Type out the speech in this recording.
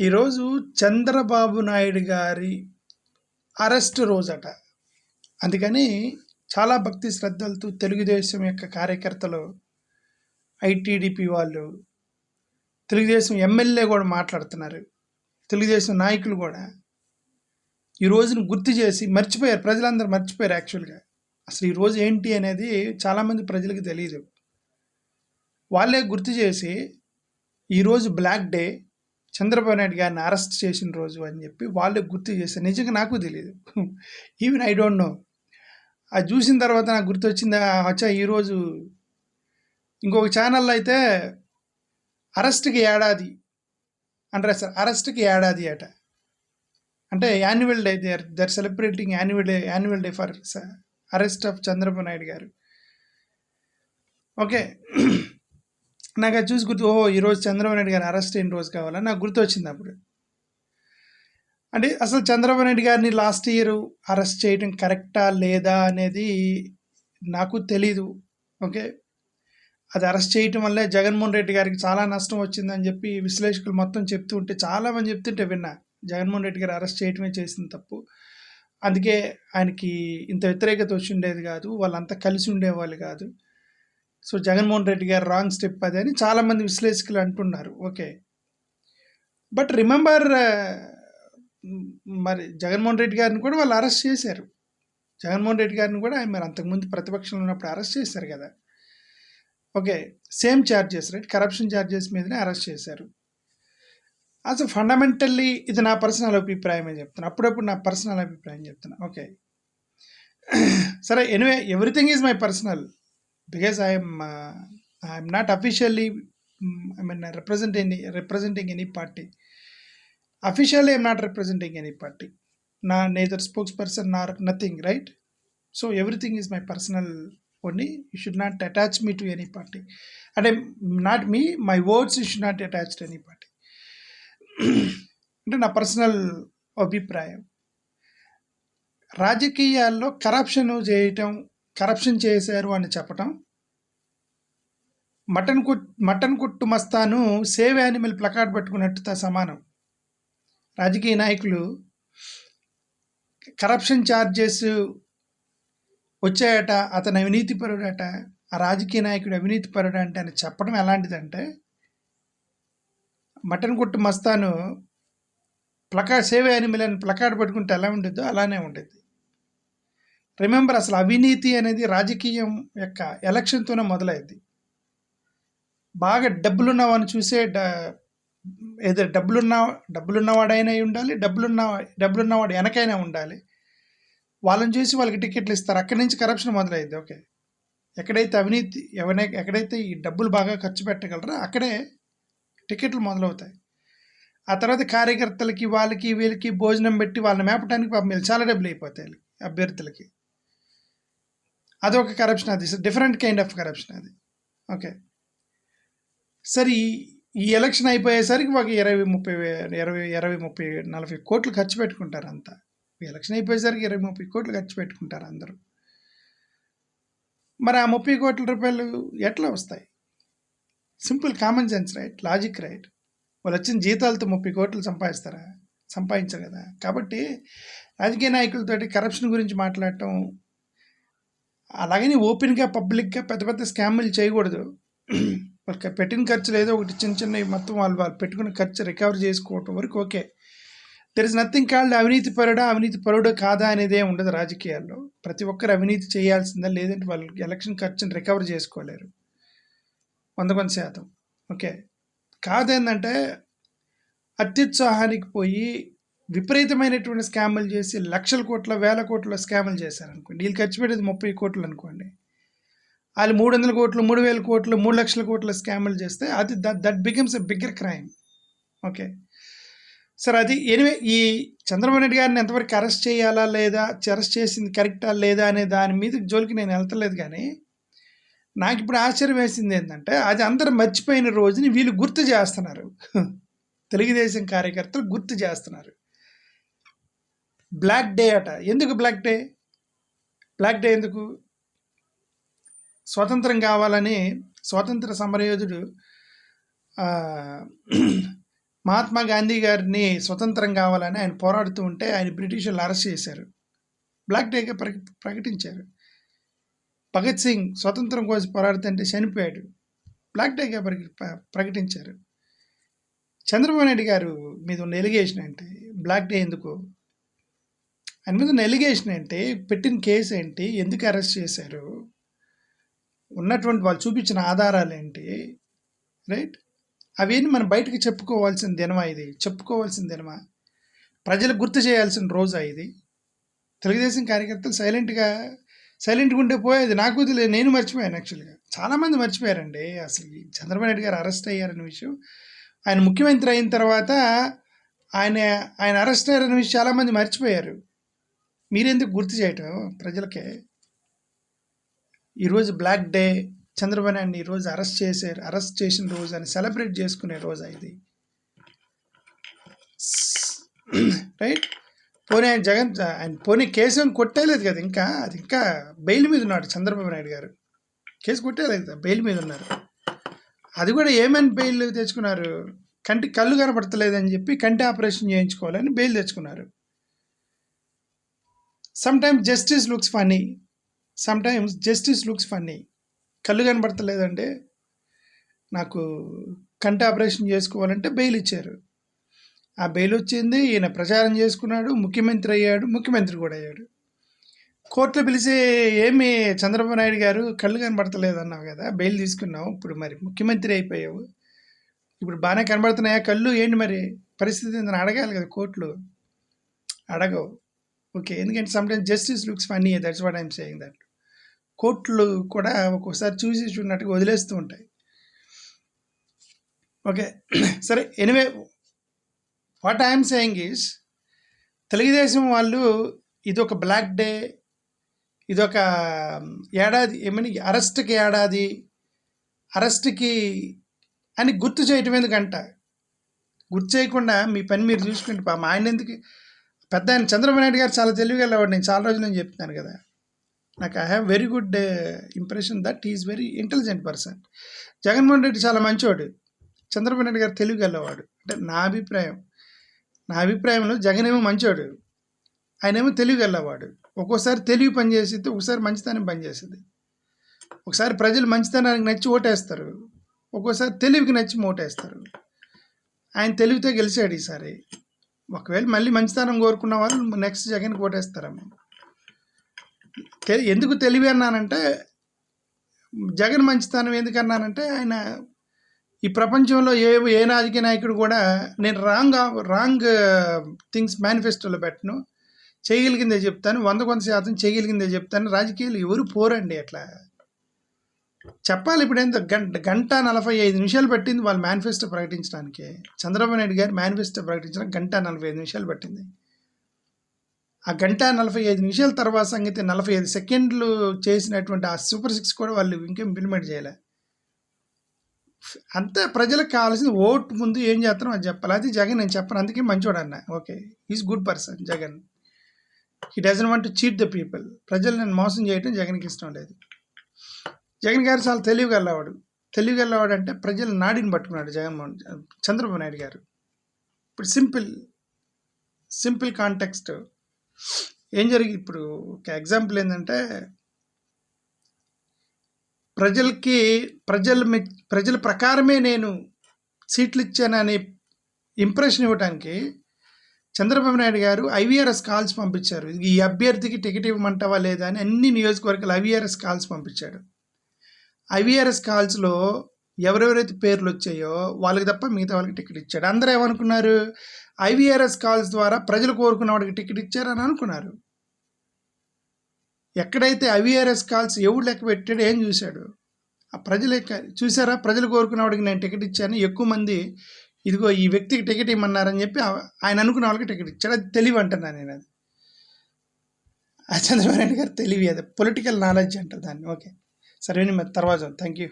ఈరోజు చంద్రబాబు నాయుడు గారి అరెస్ట్ రోజట. అందుకని చాలా భక్తి శ్రద్ధలతో తెలుగుదేశం యొక్క కార్యకర్తలు ఐటీడీపీ వాళ్ళు తెలుగుదేశం ఎమ్మెల్యే కూడా మాట్లాడుతున్నారు. తెలుగుదేశం నాయకులు కూడా ఈ రోజును గుర్తు చేసి మర్చిపోయారు. ప్రజలందరూ మర్చిపోయారు యాక్చువల్గా. అసలు ఈ రోజు ఏంటి అనేది చాలామంది ప్రజలకు తెలియదు వాళ్ళే గుర్తు చేసి ఈరోజు బ్లాక్ డే చంద్రబాబు నాయుడు గారిని అరెస్ట్ చేసిన రోజు అని చెప్పి వాళ్ళే గుర్తు చేశారు. నిజంగా నాకు తెలియదు ఈవెన్ ఐ డోంట్ నో అది చూసిన తర్వాత నాకు గుర్తొచ్చింది వచ్చా ఈరోజు ఇంకొక ఛానల్లో అయితే అరెస్ట్కి ఏడాది అంటే సార్ అరెస్ట్కి ఏడాది అట. అంటే annual day they're celebrating annual day annual day for arrest of Chandrababu Naidu garu. Okay నాకు అది చూసి గుర్తు ఓహో ఈరోజు చంద్రబాబు నాయుడు గారిని అరెస్ట్ అయిన రోజు కావాలని నాకు గుర్తు వచ్చింది అప్పుడు. అంటే అసలు చంద్రబాబు నాయుడు గారిని లాస్ట్ ఇయర్ అరెస్ట్ చేయడం కరెక్టా లేదా అనేది నాకు తెలీదు. ఓకే? అది అరెస్ట్ చేయటం వల్లే జగన్మోహన్ రెడ్డి గారికి చాలా నష్టం వచ్చిందని చెప్పి విశ్లేషకులు మొత్తం చెప్తూ ఉంటే చాలామంది చెప్తుంటే విన్నా. జగన్మోహన్ రెడ్డి గారు అరెస్ట్ చేయటమే చేసింది తప్పు. అందుకే ఆయనకి ఇంత వ్యతిరేకత వచ్చి ఉండేది కాదు. వాళ్ళంతా కలిసి ఉండేవాళ్ళు కాదు. సో జగన్మోహన్ రెడ్డి గారు రాంగ్ స్టెప్ అది అని చాలామంది విశ్లేషకులు అంటున్నారు. ఓకే. బట్ రిమెంబర్ మరి జగన్మోహన్ రెడ్డి గారిని కూడా వాళ్ళు అరెస్ట్ చేశారు. జగన్మోహన్ రెడ్డి గారిని కూడా ఆయన మరి అంతకుముందు ప్రతిపక్షంలో ఉన్నప్పుడు అరెస్ట్ చేశారు కదా. Okay. Same charges right? Corruption charges మీదనే అరెస్ట్ చేశారు. అసలు ఫండమెంటల్లీ ఇది నా పర్సనల్ అభిప్రాయమే చెప్తున్నా. అప్పుడప్పుడు నా పర్సనల్ అభిప్రాయం చెప్తున్నా. ఓకే. సరే anyway everything is my personal. Because I'm I'm not officially I mean represent any representing any party officially I'm not representing any party నా neither spokesperson or nothing right so everything is my personal only you should not attach me to any party అంటే not me my words you should not attached any party అంటే నా personal అభిప్రాయం. రాజకీయాల్లో corruption చేయటం corruption చేశారు అని చెప్పటం mutton కుట్ మటన్ కుట్టు మస్తాను సేవ్ యానిమల్ ప్లకార్డ్ పట్టుకున్నట్టుతో సమానం. రాజకీయ నాయకులు కరప్షన్ ఛార్జెస్ వచ్చాయట అతను అవినీతి పరుడట ఆ రాజకీయ నాయకుడు అవినీతి పరుడు అంటే అని చెప్పడం ఎలాంటిదంటే మటన్ కొట్టు మస్తాను ప్లకా సేవ్ యానిమల్ అని ప్లకార్డ్ పట్టుకుంటే ఎలా ఉండేదో అలానే ఉండేది రిమెంబర్ అసలు అవినీతి అనేది రాజకీయం యొక్క ఎలక్షన్తోనే మొదలైంది బాగా డబ్బులున్నవాని చూసే ఏదో డబ్బులున్న డబ్బులున్నవాడైనా ఉండాలి డబ్బులున్న డబ్బులున్నవాడు వెనకైనా ఉండాలి. వాళ్ళని చూసి వాళ్ళకి టికెట్లు ఇస్తారు. అక్కడి నుంచి కరప్షన్ మొదలైంది ఓకే. ఎక్కడైతే అవినీతి ఎవరైనా ఎక్కడైతే ఈ డబ్బులు బాగా ఖర్చు పెట్టగలరో అక్కడే టికెట్లు మొదలవుతాయి. ఆ తర్వాత కార్యకర్తలకి వాళ్ళకి వీళ్ళకి భోజనం పెట్టి వాళ్ళని మేపడానికి పాపం చాలా డబ్బులు అయిపోతాయి అభ్యర్థులకి. అదొక కరప్షన్ అది. డిఫరెంట్ కైండ్ ఆఫ్ కరప్షన్ అది. ఓకే. సరే ఈ ఎలక్షన్ అయిపోయేసరికి ఒక ఇరవై ముప్పై ఇరవై ఇరవై ముప్పై నలభై కోట్లు ఖర్చు పెట్టుకుంటారు అంతా. ఎలక్షన్ అయిపోయేసరికి ఇరవై ముప్పై కోట్లు ఖర్చు పెట్టుకుంటారు అందరూ. మరి ఆ ముప్పై కోట్ల రూపాయలు ఎట్లా వస్తాయి? Simple common sense right logic right. వాళ్ళు వచ్చిన జీతాలతో ముప్పై కోట్లు సంపాదిస్తారా? సంపాదించరు కదా. కాబట్టి రాజకీయ నాయకులతోటి కరప్షన్ గురించి మాట్లాడటం అలాగని ఓపెన్గా పబ్లిక్గా పెద్ద పెద్ద స్కాములు చేయకూడదు. వాళ్ళకి పెట్టిన ఖర్చులు ఏదో ఒకటి చిన్న చిన్న మొత్తం వాళ్ళు వాళ్ళు పెట్టుకున్న ఖర్చు రికవర్ చేసుకోవటం వరకు okay. There is nothing called అవినీతి పరుడా అవినీతి పరుడు కాదా అనేదే ఉండదు రాజకీయాల్లో. ప్రతి ఒక్కరు అవినీతి చేయాల్సిందా లేదంటే వాళ్ళు ఎలక్షన్ ఖర్చుని రికవర్ చేసుకోలేరు. వంద కొంత శాతం. ఓకే. కాదేంటంటే అత్యుత్సాహానికి పోయి విపరీతమైనటువంటి స్కాములు చేసి లక్షల కోట్ల వేల కోట్ల స్కాములు చేశారనుకోండి. వీళ్ళు ఖర్చు పెట్టేది ముప్పై కోట్లు అనుకోండి. వాళ్ళు మూడు వందల కోట్లు మూడు వేల కోట్లు మూడు లక్షల కోట్ల స్కాములు చేస్తే అది that that becomes a bigger crime. Okay. Sir అది ఎనివే ఈ చంద్రబాబు నాయుడు గారిని ఎంతవరకు అరెస్ట్ చేయాలా లేదా అరెస్ట్ చేసింది కరెక్టా లేదా అనే దాని మీద జోలికి నేను వెళ్తలేదు కానీ నాకు ఇప్పుడు ఆశ్చర్యం వేసింది ఏంటంటే అది అందరు మర్చిపోయిన రోజుని వీళ్ళు గుర్తు చేస్తున్నారు. తెలుగుదేశం కార్యకర్తలు గుర్తు చేస్తున్నారు. బ్లాక్ డే అట. ఎందుకు బ్లాక్ డే? బ్లాక్ డే ఎందుకు? స్వతంత్రం కావాలని స్వాతంత్ర సమరయోధుడు మహాత్మా గాంధీ గారిని స్వతంత్రం కావాలని ఆయన పోరాడుతూ ఉంటే ఆయన బ్రిటిషర్లు అరెస్ట్ చేశారు. బ్లాక్ డేగా ప్రక ప్రకటించారు. భగత్ సింగ్ స్వతంత్రం కోసం పోరాడుతుంటే చనిపోయాడు. బ్లాక్ డేగా ప్రక- ప్రకటించారు. చంద్రబాబు నాయుడు గారు మీద ఉన్న ఎలిగేషన్ అంటే బ్లాక్ డే ఎందుకు? ఆయన మీద ఉన్న ఎలిగేషన్ ఏంటి? పెట్టిన కేసు ఏంటి? ఎందుకు అరెస్ట్ చేశారు? ఉన్నటువంటి వాళ్ళు చూపించిన ఆధారాలు ఏంటి రైట్? అవన్నీ మనం బయటకు చెప్పుకోవాల్సిన దినమా ఇది? చెప్పుకోవాల్సిన దినమా? ప్రజలకు గుర్తు చేయాల్సిన రోజా ఇది? తెలుగుదేశం కార్యకర్తలు సైలెంట్గా సైలెంట్గా ఉంటే పోయేది నాకు తెలియదు. నేను మర్చిపోయాను యాక్చువల్గా. చాలామంది మర్చిపోయారండి. అసలు ఈ చంద్రబాబు నాయుడు గారు అరెస్ట్ అయ్యారనే విషయం. ఆయన ముఖ్యమంత్రి అయిన తర్వాత ఆయన ఆయన అరెస్ట్ అయ్యారనే విషయం చాలామంది మర్చిపోయారు. మీరెందుకు గుర్తు చేయటం ప్రజలకే? ఈరోజు బ్లాక్ డే చంద్రబాబు నాయుడిని ఈరోజు అరెస్ట్ చేశారు అరెస్ట్ చేసిన రోజు అని సెలబ్రేట్ చేసుకునే రోజు ఇది? రైట్ పోనీ ఆయన జగన్ ఆయన పోనీ కేసు కొట్టేయలేదు కదా ఇంకా అది ఇంకా బెయిల్ మీద ఉన్నాడు చంద్రబాబు నాయుడు గారు. కేసు కొట్టేయలేదు కదా బెయిల్ మీద ఉన్నారు. అది కూడా ఏమని బెయిల్ తెచ్చుకున్నారు? కంటి కళ్ళు కనపడతలేదని చెప్పి కంటి ఆపరేషన్ చేయించుకోవాలని బెయిల్ తెచ్చుకున్నారు. Sometimes justice looks funny sometimes justice looks funny కళ్ళు కనబడతలేదంటే నాకు కంటి ఆపరేషన్ చేసుకోవాలంటే బెయిల్ ఇచ్చారు. ఆ బెయిల్ వచ్చింది ఈయన ప్రచారం చేసుకున్నాడు ముఖ్యమంత్రి అయ్యాడు ముఖ్యమంత్రి కూడా అయ్యాడు. కోర్టులో పిలిచి ఏమి చంద్రబాబు నాయుడు గారు కళ్ళు కనబడతలేదు అన్నావు కదా బెయిల్ తీసుకున్నావు ఇప్పుడు మరి ముఖ్యమంత్రి అయిపోయావు. ఇప్పుడు బాగానే కనబడుతున్నాయా కళ్ళు? ఏంటి మరి పరిస్థితి ఏందని అడగాలి కదా కోర్టులో. అడగవు. ఓకే ఎందుకంటే sometimes justice looks funny that's what I'm saying that కోర్టులు కూడా ఒక్కోసారి చూసి చూడనట్టుగా వదిలేస్తూ ఉంటాయి. ఓకే సరే anyway what I'm saying is Telugu Desam వాళ్ళు ఇదొక బ్లాక్ డే ఇదొక um, ఏడాది ఏమని అరెస్ట్కి ఏడాది అరెస్ట్కి అని గుర్తు చేయటం ఎందుకంట? గుర్తు చేయకుండా మీ పని మీరు చూసుకుంటే పాపం ఆయన ఎందుకు పెద్ద ఆయన చంద్రబాబు నాయుడు గారు చాలా తెలివిగలవాడు నేను చాలా రోజులు నేను చెప్తున్నాను కదా. నాకు I have very good impression that is very intelligent person Jaganmohan Reddy చాలా మంచివాడు చంద్రబాబు నాయుడు గారు తెలుగు వెళ్ళేవాడు అంటే నా అభిప్రాయం. నా అభిప్రాయంలో జగన్ ఏమో మంచివాడు ఆయన ఏమో వెళ్ళేవాడు ఒక్కోసారి తెలుగు పనిచేసిద్ది ఒకసారి మంచితనం పనిచేస్తుంది ఒకసారి ప్రజలు మంచితనానికి నచ్చి ఓటేస్తారు. ఒక్కోసారి తెలివికి నచ్చి ఓటేస్తారు. ఆయన తెలివితో గెలిచాడు ఈసారి. ఒకవేళ మళ్ళీ మంచితనం కోరుకున్న వాళ్ళు నెక్స్ట్ జగన్కి ఓటేస్తారేమో. ఎందుకు తెలివి అన్నానంటే జగన్ మంచితనం ఎందుకన్నానంటే ఆయన ఈ ప్రపంచంలో ఏ ఏ రాజకీయ నాయకుడు కూడా నేను రాంగ్ రాంగ్ థింగ్స్ మేనిఫెస్టోలో పెట్టను. చేయగలిగిందే చెప్తాను వంద కొంత శాతం చేయగలిగిందే చెప్తాను. రాజకీయాలు ఎవరు పోరండి అట్లా. చెప్పాలి ఇప్పుడు ఎంత గంట గంట నలభై ఐదు నిమిషాలు పట్టింది వాళ్ళు మేనిఫెస్టో ప్రకటించడానికి. చంద్రబాబు నాయుడు గారు మేనిఫెస్టో ప్రకటించడానికి గంట నలభై ఐదు నిమిషాలు పట్టింది. ఆ గంట నలభై ఐదు నిమిషాల తర్వాత సంగతి నలభై ఐదు సెకండ్లు చేసినటువంటి ఆ సూపర్ సిక్స్ కూడా వాళ్ళు ఇంకేం ఇంప్లిమెంట్ చేయలే. అంతే ప్రజలకు కావాల్సిన ఓటు ముందు ఏం చేస్తారో అది చెప్పాలి. అది జగన్ నేను చెప్పను. అందుకే మంచోడు అన్న. Okay. Is good person Jagan. He doesn't want to cheat the people ప్రజలు నేను మోసం చేయడం జగన్కి ఇష్టం లేదు. జగన్ గారు చాలా తెలివిగలవాడు తెలివిగలవాడు అంటే ప్రజల నాడిని పట్టుకున్నాడు జగన్మోహన్ చంద్రబాబు నాయుడు గారు. ఇప్పుడు సింపుల్ సింపుల్ కాంటెక్స్ట్ ఏం జరిగి ఇప్పుడు ఒక ఎగ్జాంపుల్ ఏంటంటే ప్రజలకి ప్రజల మె- ప్రజల ప్రకారమే నేను సీట్లు ఇచ్చానని ఇంప్రెషన్ ఇవ్వడానికి చంద్రబాబు నాయుడు గారు ఐవీఆర్ఎస్ కాల్స్ పంపించారు. ఈ అభ్యర్థికి టికెట్ ఇవ్వమంటావా లేదా అని అన్ని నియోజకవర్గాలు ఐవీఆర్ఎస్ కాల్స్ పంపించాడు. ఐవీఆర్ఎస్ కాల్స్లో ఎవరెవరైతే పేర్లు వచ్చాయో వాళ్ళకి తప్ప మిగతా వాళ్ళకి టికెట్ ఇచ్చాడు. అందరూ ఏమనుకున్నారు? ఐవీఆర్ఎస్ కాల్స్ ద్వారా ప్రజలు కోరుకున్న వాడికి టికెట్ ఇచ్చారని అనుకున్నారు. ఎక్కడైతే ఐవీఆర్ఎస్ కాల్స్ ఎవడు లెక్క పెట్టాడు ఏం చూశాడు? ఆ ప్రజలు చూసారా ప్రజలు కోరుకున్న వాడికి నేను టికెట్ ఇచ్చాను ఎక్కువ మంది ఇదిగో ఈ వ్యక్తికి టికెట్ ఇమ్మన్నారని చెప్పి ఆయన అనుకున్న వాళ్ళకి టికెట్ ఇచ్చాడు. అది తెలివి అంటున్నాను నేను అది. ఆ చంద్రబాబు నాయుడు గారు తెలివి అది. పొలిటికల్ నాలెడ్జ్ అంటారు దాన్ని. ఓకే సరే మరి తర్వాత థ్యాంక్ యూ